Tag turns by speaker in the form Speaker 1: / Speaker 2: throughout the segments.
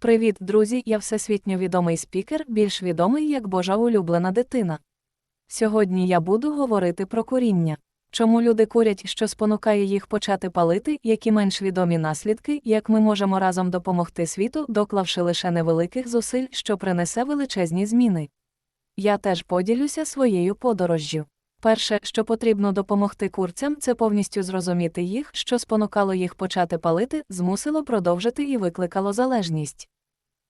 Speaker 1: Привіт, друзі! Я всесвітньо відомий спікер, більш відомий як Божа улюблена дитина. Сьогодні я буду говорити про куріння. Чому люди курять, що спонукає їх почати палити, які менш відомі наслідки, як ми можемо разом допомогти світу, доклавши лише невеликих зусиль, що принесе величезні зміни. Я теж поділюся своєю подорожжю. Перше, що потрібно допомогти курцям, це повністю зрозуміти їх, що спонукало їх почати палити, змусило продовжити і викликало залежність.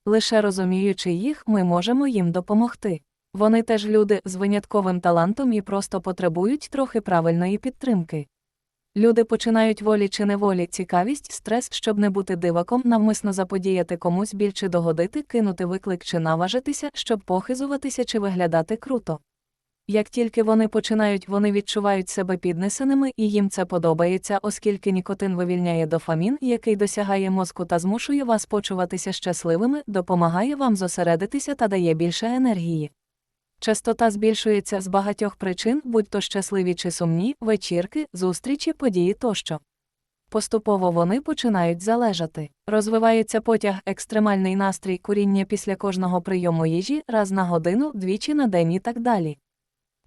Speaker 1: Лише розуміючи їх, ми можемо їм допомогти. Вони теж люди з винятковим талантом і просто потребують трохи правильної підтримки. Люди починають волі чи неволі, цікавість, стрес, щоб не бути диваком, навмисно заподіяти комусь біль чи догодити, кинути виклик чи наважитися, щоб похизуватися чи виглядати круто. Як тільки вони починають, вони відчувають себе піднесеними, і їм це подобається, оскільки нікотин вивільняє дофамін, який досягає мозку та змушує вас почуватися щасливими, допомагає вам зосередитися та дає більше енергії. Частота збільшується з багатьох причин, будь то щасливі чи сумні, вечірки, зустрічі, події тощо. Поступово вони починають залежати. Розвивається потяг, екстремальний настрій, куріння після кожного прийому їжі, раз на годину, двічі на день і так далі.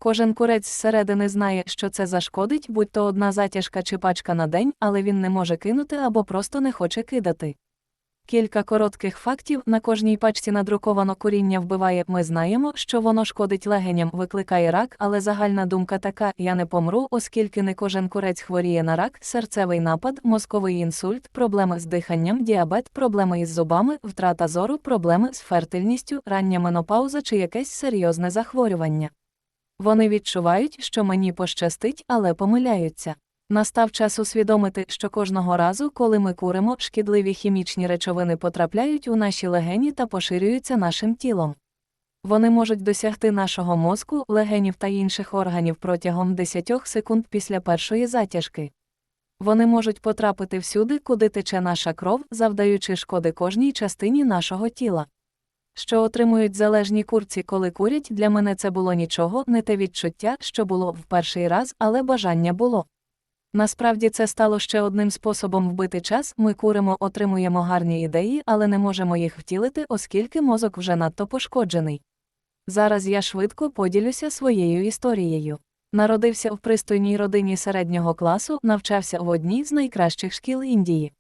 Speaker 1: Кожен курець зсередини знає, що це зашкодить, будь то одна затяжка чи пачка на день, але він не може кинути або просто не хоче кидати. Кілька коротких фактів на кожній пачці надруковано куріння вбиває. Ми знаємо, що воно шкодить легеням, викликає рак, але загальна думка така: я не помру, оскільки не кожен курець хворіє на рак, серцевий напад, мозковий інсульт, проблеми з диханням, діабет, проблеми із зубами, втрата зору, проблеми з фертильністю, рання менопауза чи якесь серйозне захворювання. Вони відчувають, що мені пощастить, але помиляються. Настав час усвідомити, що кожного разу, коли ми куримо, шкідливі хімічні речовини потрапляють у наші легені та поширюються нашим тілом. Вони можуть досягти нашого мозку, легенів та інших органів протягом 10 секунд після першої затяжки. Вони можуть потрапити всюди, куди тече наша кров, завдаючи шкоди кожній частині нашого тіла. Що отримують залежні курці, коли курять, для мене це було нічого, не те відчуття, що було в перший раз, але бажання було. Насправді це стало ще одним способом вбити час, ми куримо, отримуємо гарні ідеї, але не можемо їх втілити, оскільки мозок вже надто пошкоджений. Зараз я швидко поділюся своєю історією. Народився в пристойній родині середнього класу, навчався в одній з найкращих шкіл Індії.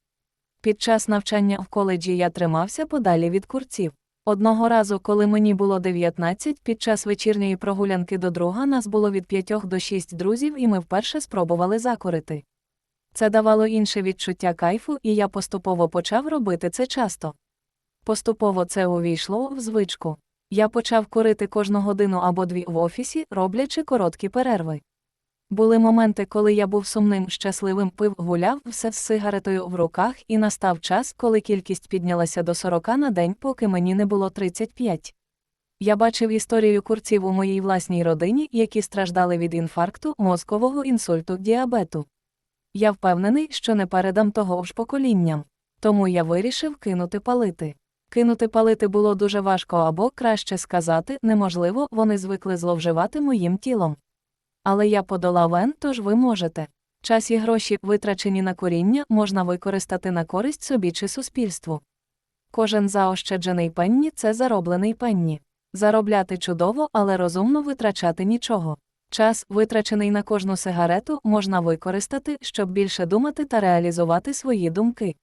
Speaker 1: Під час навчання в коледжі я тримався подалі від курців. Одного разу, коли мені було 19, під час вечірньої прогулянки до друга нас було від 5 до 6 друзів, і ми вперше спробували закурити. Це давало інше відчуття кайфу, і я поступово почав робити це часто. Поступово це увійшло в звичку. Я почав курити кожну годину або дві в офісі, роблячи короткі перерви. Були моменти, коли я був сумним, щасливим, пив, гуляв, все з сигаретою в руках, і настав час, коли кількість піднялася до 40 на день, поки мені не було 35. Я бачив історію курців у моїй власній родині, які страждали від інфаркту, мозкового інсульту, діабету. Я впевнений, що не передам того ж поколінням. Тому я вирішив кинути палити. Кинути палити було дуже важко або, краще сказати, неможливо, вони звикли зловживати моїм тілом. Але я подолав Н, тож ви можете. Час і гроші, витрачені на коріння, можна використати на користь собі чи суспільству. Кожен заощаджений пенні це зароблений пенні. Заробляти чудово, але розумно витрачати нічого. Час, витрачений на кожну сигарету, можна використати, щоб більше думати та реалізувати свої думки.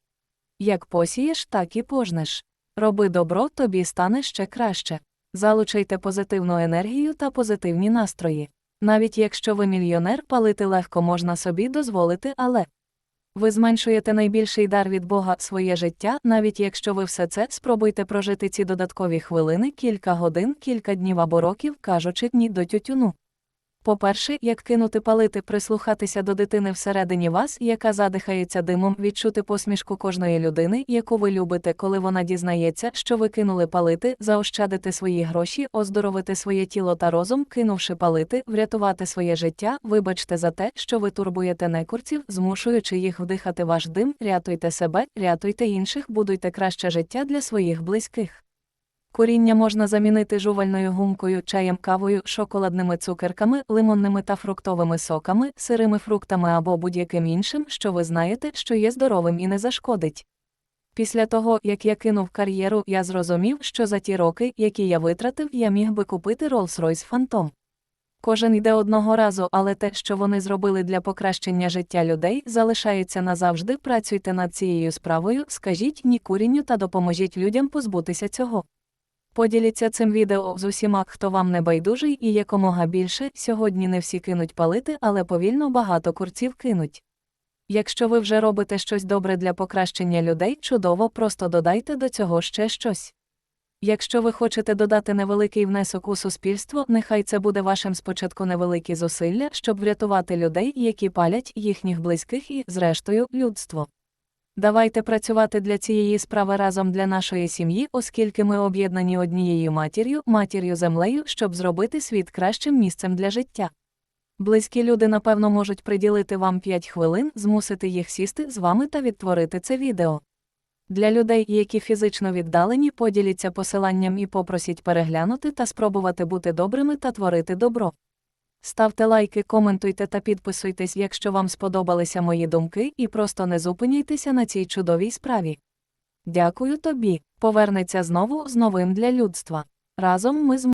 Speaker 1: Як посієш, так і пожнеш. Роби добро, тобі стане ще краще. Залучайте позитивну енергію та позитивні настрої. Навіть якщо ви мільйонер, палити легко можна собі дозволити, але ви зменшуєте найбільший дар від Бога своє життя, навіть якщо ви все це спробуйте прожити ці додаткові хвилини, кілька годин, кілька днів або років, кажучи дні до тютюну. По-перше, як кинути палити, прислухатися до дитини всередині вас, яка задихається димом, відчути посмішку кожної людини, яку ви любите, коли вона дізнається, що ви кинули палити, заощадити свої гроші, оздоровити своє тіло та розум, кинувши палити, врятувати своє життя, вибачте за те, що ви турбуєте некурців, змушуючи їх вдихати ваш дим, рятуйте себе, рятуйте інших, будуйте краще життя для своїх близьких. Коріння можна замінити жувальною гумкою, чаєм, кавою, шоколадними цукерками, лимонними та фруктовими соками, сирими фруктами або будь-яким іншим, що ви знаєте, що є здоровим і не зашкодить. Після того, як я кинув кар'єру, я зрозумів, що за ті роки, які я витратив, я міг би купити Rolls-Royce Phantom. Кожен йде одного разу, але те, що вони зробили для покращення життя людей, залишається назавжди. Працюйте над цією справою, скажіть ні курінню та допоможіть людям позбутися цього. Поділіться цим відео з усіма, хто вам не байдужий і якомога більше. Сьогодні не всі кинуть палити, але повільно багато курців кинуть. Якщо ви вже робите щось добре для покращення людей, чудово, просто додайте до цього ще щось. Якщо ви хочете додати невеликий внесок у суспільство, нехай це буде вашим спочатку невеликі зусилля, щоб врятувати людей, які палять їхніх близьких і, зрештою, людство. Давайте працювати для цієї справи разом для нашої сім'ї, оскільки ми об'єднані однією матір'ю, матір'ю землею, щоб зробити світ кращим місцем для життя. Близькі люди, напевно, можуть приділити вам 5 хвилин, змусити їх сісти з вами та відтворити це відео. Для людей, які фізично віддалені, поділіться посиланням і попросіть переглянути та спробувати бути добрими та творити добро. Ставте лайки, коментуйте та підписуйтесь, якщо вам сподобалися мої думки, і просто не зупиняйтеся на цій чудовій справі. Дякую тобі. Повернеться знову з новим для людства. Разом ми зможемо.